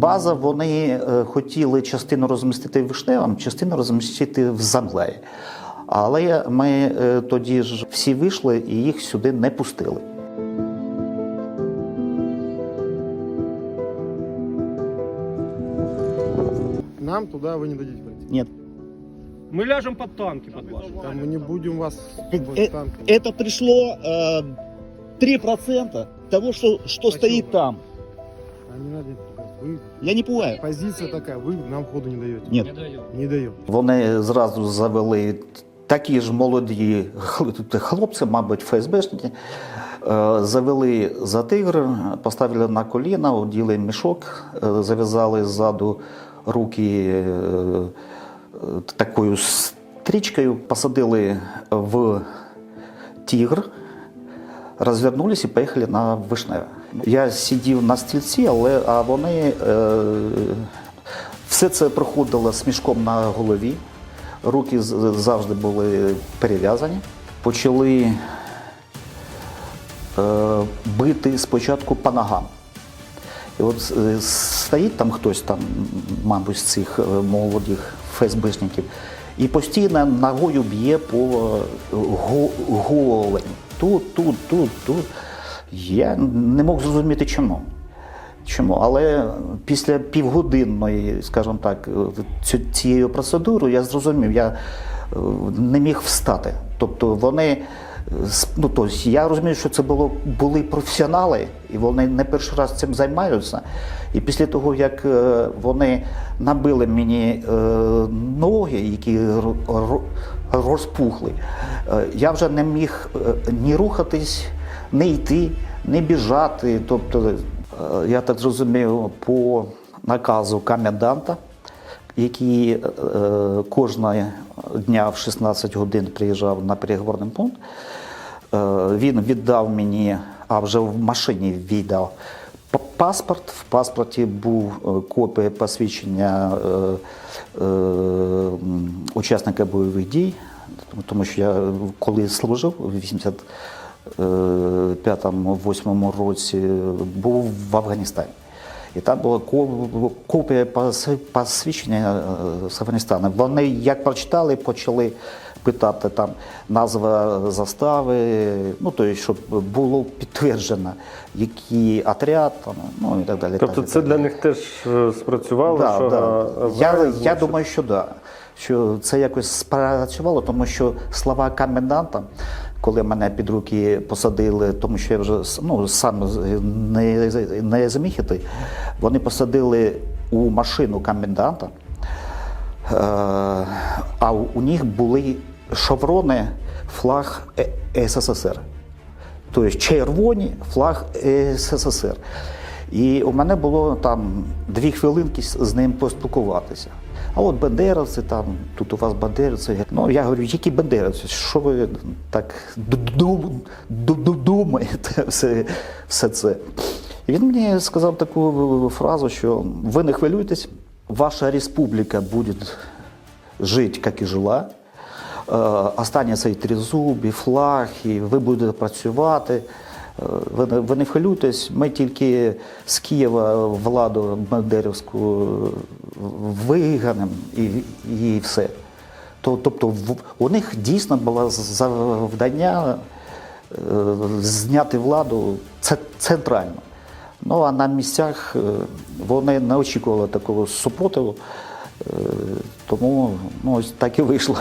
База вони е, хотіли частину розмістити вишневим, частину розмістити в землеї. Але ми е, тоді ж всі вийшли і їх сюди не пустили. Нам туда вы не дадите пройти. Ні. Мы ляжем под танки под ваши. Там мы не будем вас Э, под танком. Это пришло э, 3% того, что, что стоит там. А не надо. Вы, Я не понимаю. позиция такая, вы нам ходу не даете. Ні. Не даем. Не даем. Вони зразу завели такі ж молоді хлопці, мабуть, ФСБшники, е, завели за тигр, поставили на коліна, оділи мішок, е, зав'язали ззаду руки е, такою стрічкою, посадили в тігр, розвернулись і поїхали на Вишневе. Я сидів на стільці, але а вони е, все це проходило з мішком на голові. Руки завжди були перев'язані. Почали е, бити спочатку по ногам. І от е, стоїть там хтось, там, мабуть, з цих е, молодих ФСБшників, і постійно ногою б'є по е, го- голені. Тут, тут, тут, тут. Я не мог зрозуміти чому. Чому? Але після півгодинної, скажімо так, цієї процедури я зрозумів, я е, не міг встати. Тобто вони, ну, тобто я розумію, що це було, були професіонали, і вони не перший раз цим займаються. І після того, як е, вони набили мені е, ноги, які ро- ро- розпухли, е, я вже не міг ні рухатись, не йти, не біжати. Тобто, я так зрозумів, по наказу коменданта, який е, кожного дня в 16 годин приїжджав на переговорний пункт, е, він віддав мені, а вже в машині віддав паспорт. В паспорті був е, копія посвідчення е, е, учасника бойових дій, тому- що я коли служив у 80 5-8 році був в Афганістані. І там була ко- копія посвідчення е, з Афганістану. Вони як прочитали, почали питати там назва застави, ну то щоб було підтверджено, який отряд, там, ну і так далі. Тобто так, це так для далі. них теж е, спрацювало, Да, що да. Я, я думаю, що да. Що це якось спрацювало, тому що слова коменданта, коли мене під руки посадили, тому що я вже ну, сам не, не зміг іти, вони посадили у машину коменданта, е, а у, них були шеврони флаг Е- СССР. Тобто червоні флаг СССР. І у мене було там дві хвилинки з ним поспілкуватися. А от бандеровці, там, тут у вас бандеровці. Ну, я говорю, які бандеровці? Що ви так ду- ду- ду- думаєте все, все це? І він мені сказав таку фразу, що ви не хвилюйтесь, ваша республіка буде жити, як і жила. Е, Останеться і тризуб, і флаг, і ви будете працювати. Е, Ви, ви не хвилюйтесь, ми тільки з Києва владу Бандерівську виганемо і, і все. То, тобто у них дійсно було завдання е, зняти владу центрально. Ну а на місцях е, вони не очікували такого супротиву, е, тому ну, ось так і вийшло.